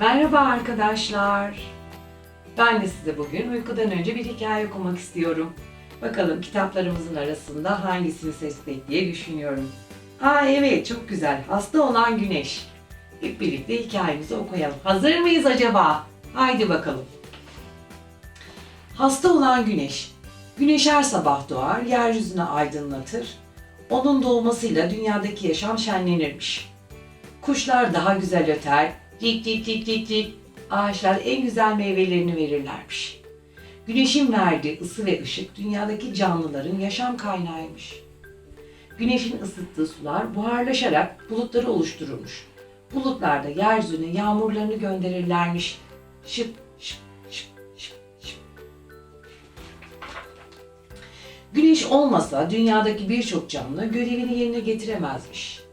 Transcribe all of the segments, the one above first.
Merhaba arkadaşlar. Ben de size bugün uykudan önce bir hikaye okumak istiyorum. Bakalım kitaplarımızın arasında hangisini seçsek diye düşünüyorum. Aa evet çok güzel. Hasta olan güneş. Hep birlikte hikayemizi okuyalım. Hazır mıyız acaba? Haydi bakalım. Hasta olan güneş. Güneş her sabah doğar, yeryüzünü aydınlatır. Onun doğmasıyla dünyadaki yaşam şenlenirmiş. Kuşlar daha güzel öter, cik cik cik cik cik. Ağaçlar en güzel meyvelerini verirlermiş. Güneşin verdiği ısı ve ışık dünyadaki canlıların yaşam kaynağıymış. Güneşin ısıttığı sular buharlaşarak bulutları oluştururmuş. Bulutlar da yeryüzüne yağmurlarını gönderirlermiş. Şıp şıp şıp şıp şıp. Güneş olmasa dünyadaki birçok canlı görevini yerine getiremezmiş.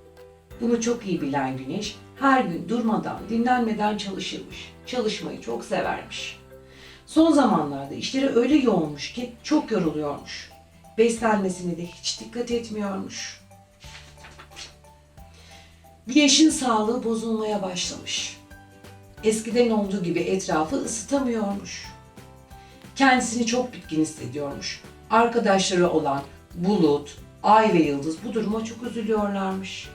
Bunu çok iyi bilen Güneş her gün durmadan, dinlenmeden çalışırmış. Çalışmayı çok severmiş. Son zamanlarda işleri öyle yoğunmuş ki çok yoruluyormuş. Beslenmesine de hiç dikkat etmiyormuş. Güneşin sağlığı bozulmaya başlamış. Eskiden olduğu gibi etrafı ısıtamıyormuş. Kendisini çok bitkin hissediyormuş. Arkadaşları olan Bulut, Ay ve Yıldız bu duruma çok üzülüyorlarmış.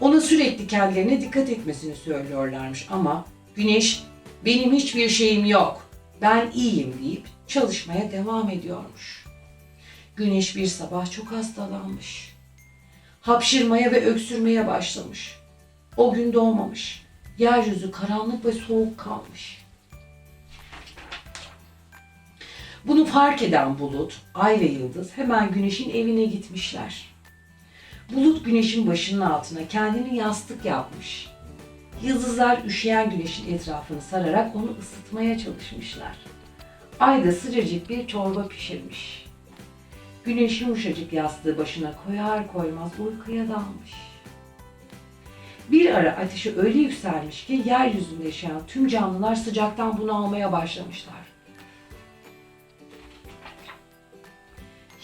Ona sürekli kendilerine dikkat etmesini söylüyorlarmış ama Güneş benim hiçbir şeyim yok, ben iyiyim deyip çalışmaya devam ediyormuş. Güneş bir sabah çok hastalanmış. Hapşırmaya ve öksürmeye başlamış. O gün doğmamış. Yeryüzü karanlık ve soğuk kalmış. Bunu fark eden Bulut, Ay ve Yıldız hemen Güneş'in evine gitmişler. Bulut Güneş'in başının altına kendini yastık yapmış. Yıldızlar üşüyen Güneş'in etrafını sararak onu ısıtmaya çalışmışlar. Ay da sıcacık bir çorba pişirmiş. Güneş yumuşacık yastığı başına koyar koymaz uykuya dalmış. Bir ara ateşi öyle yükselmiş ki yeryüzünde yaşayan tüm canlılar sıcaktan bunalmaya başlamışlar.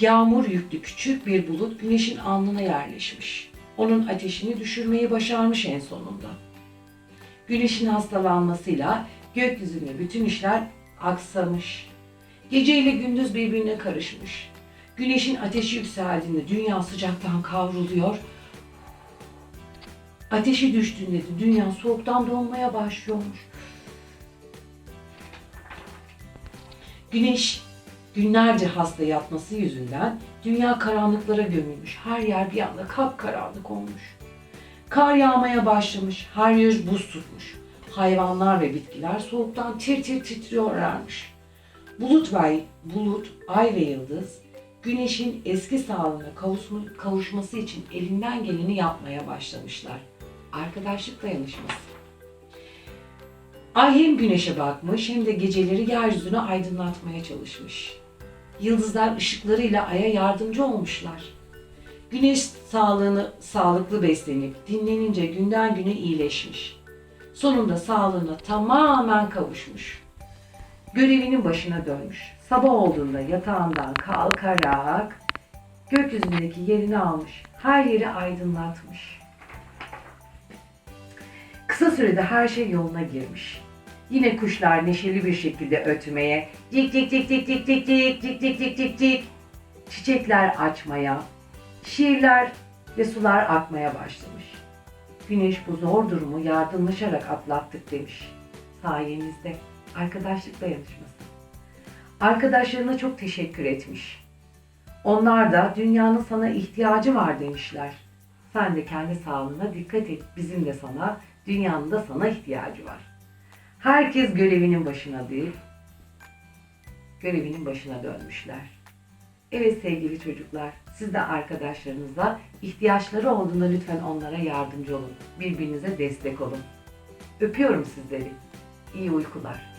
Yağmur yüklü küçük bir bulut güneşin alnına yerleşmiş. Onun ateşini düşürmeyi başarmış en sonunda. Güneşin hastalanmasıyla gökyüzünde bütün işler aksamış. Gece ile gündüz birbirine karışmış. Güneşin ateşi yükseldiğinde dünya sıcaktan kavruluyor. Ateşi düştüğünde de dünya soğuktan donmaya başlıyormuş. Güneş günlerce hasta yatması yüzünden dünya karanlıklara gömülmüş. Her yer bir anda kapkaranlık olmuş. Kar yağmaya başlamış. Her yer buz tutmuş. Hayvanlar ve bitkiler soğuktan tir tir titriyorlarmış. Bulut ve bulut, ay ve yıldız güneşin eski sağlığına kavuşma- kavuşması için elinden geleni yapmaya başlamışlar. Arkadaşlık dayanışması. Ay hem güneşe bakmış hem de geceleri yeryüzünü aydınlatmaya çalışmış. Yıldızlar ışıklarıyla aya yardımcı olmuşlar. Güneş sağlığını sağlıklı beslenip dinlenince günden güne iyileşmiş. Sonunda sağlığına tamamen kavuşmuş. Görevinin başına dönmüş. Sabah olduğunda yatağından kalkarak gökyüzündeki yerini almış. Her yeri aydınlatmış. Kısa sürede her şey yoluna girmiş. Yine kuşlar neşeli bir şekilde ötmeye, cik cik cik cik cik cik cik cik cik cik cik cik çiçekler açmaya, şiirler ve sular akmaya başlamış. Güneş bu zor durumu yardımlaşarak atlattık demiş. Sayenizde arkadaşlık dayanışması. Arkadaşlarına çok teşekkür etmiş. Onlar da dünyanın sana ihtiyacı var demişler. Sen de kendi sağlığına dikkat et. Bizim de sana, dünyanın da sana ihtiyacı var. Herkes görevinin başına değil, görevinin başına dönmüşler. Evet sevgili çocuklar, siz de arkadaşlarınıza ihtiyaçları olduğunda lütfen onlara yardımcı olun. Birbirinize destek olun. Öpüyorum sizleri. İyi uykular.